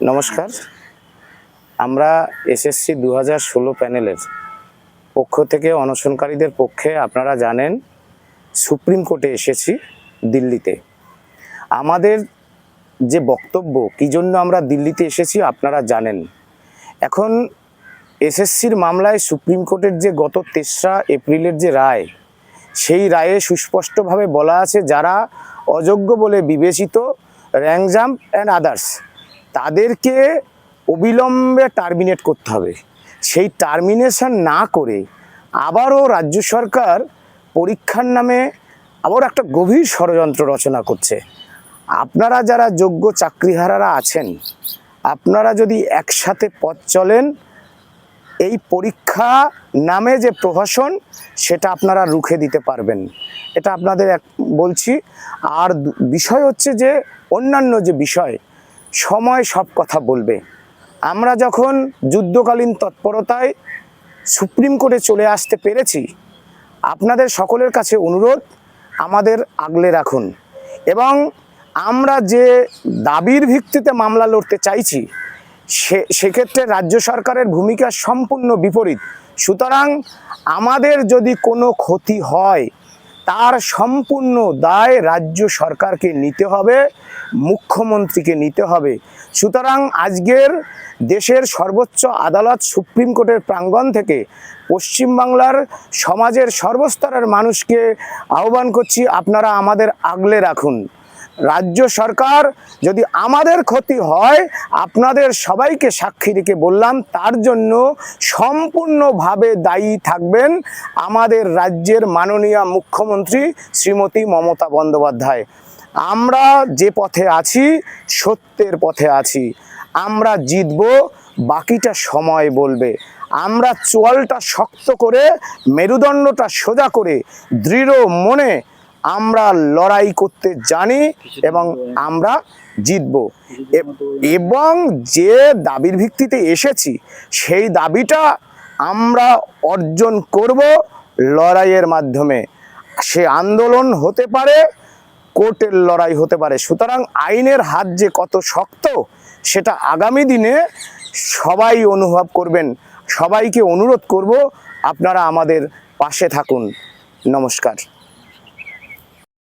নমস্কার। আমরা এসএসসি দু হাজার ষোলো প্যানেলের পক্ষ থেকে অনশনকারীদের পক্ষে আপনারা জানেন, সুপ্রিম কোর্টে এসেছি দিল্লিতে। আমাদের যে বক্তব্য, কী জন্য আমরা দিল্লিতে এসেছি আপনারা জানেন। এখন এসএসসির মামলায় সুপ্রিম কোর্টের যে গত তেসরা এপ্রিলের যে রায়, সেই রায়ে সুস্পষ্টভাবে বলা আছে যারা অযোগ্য বলে বিবেচিত র্যাঙ্ক জাম্প অ্যান্ড আদার্স তাদেরকে অবিলম্বে টার্মিনেট করতে হবে। সেই টার্মিনেশন না করে আবারও রাজ্য সরকার পরীক্ষার নামে আবার একটা গভীর ষড়যন্ত্র রচনা করছে। আপনারা যারা যোগ্য চাকরিহারারা আছেন, আপনারা যদি একসাথে পথ চলেন, এই পরীক্ষা নামে যে প্রহসন সেটা আপনারা রুখে দিতে পারবেন। এটা আপনাদের এক বলছি। আর বিষয় হচ্ছে যে অন্যান্য যে বিষয় সময় সব কথা বলবে। আমরা যখন যুদ্ধকালীন তৎপরতায় সুপ্রিম কোর্টে চলে আসতে পেরেছি, আপনাদের সকলের কাছে অনুরোধ, আমাদের আগলে রাখুন। এবং আমরা যে দাবির ভিত্তিতে মামলা লড়তে চাইছি, সে, সেক্ষেত্রে রাজ্য সরকারের ভূমিকা সম্পূর্ণ বিপরীত। সুতরাং আমাদের যদি কোনো ক্ষতি হয় তার সম্পূর্ণ দায় রাজ্য সরকারকে নিতে হবে, মুখ্যমন্ত্রীকে নিতে হবে। সুতরাং আজকের দেশের সর্বোচ্চ আদালত সুপ্রিম কোর্টের প্রাঙ্গণ থেকে পশ্চিমবাংলার সমাজের সর্বস্তরের মানুষকে আহ্বান করছি, আপনারা আমাদের আগলে রাখুন। রাজ্য সরকার যদি আমাদের ক্ষতি হয়, আপনাদের সবাইকে সাক্ষী রেখে বললাম, তার জন্য সম্পূর্ণভাবে দায়ী থাকবেন আমাদের রাজ্যের মাননীয় মুখ্যমন্ত্রী শ্রীমতী মমতা বন্দ্যোপাধ্যায়। আমরা যে পথে আছি, সত্যের পথে আছি। আমরা জিতব, বাকিটা সময় বলবে। আমরা চোয়ালটা শক্ত করে, মেরুদণ্ডটা সোজা করে, দৃঢ় মনে আমরা লড়াই করতে জানি এবং আমরা জিতব। এবং যে দাবির ভিত্তিতে এসেছি সেই দাবিটা আমরা অর্জন করব লড়াইয়ের মাধ্যমে। সে আন্দোলন হতে পারে কোর্টের লড়াই হতে পারে। সুতরাং আইনের হাত যে কত শক্ত সেটা আগামী দিনে সবাই অনুভব করবেন। সবাইকে অনুরোধ করব আপনারা আমাদের পাশে থাকুন। নমস্কার।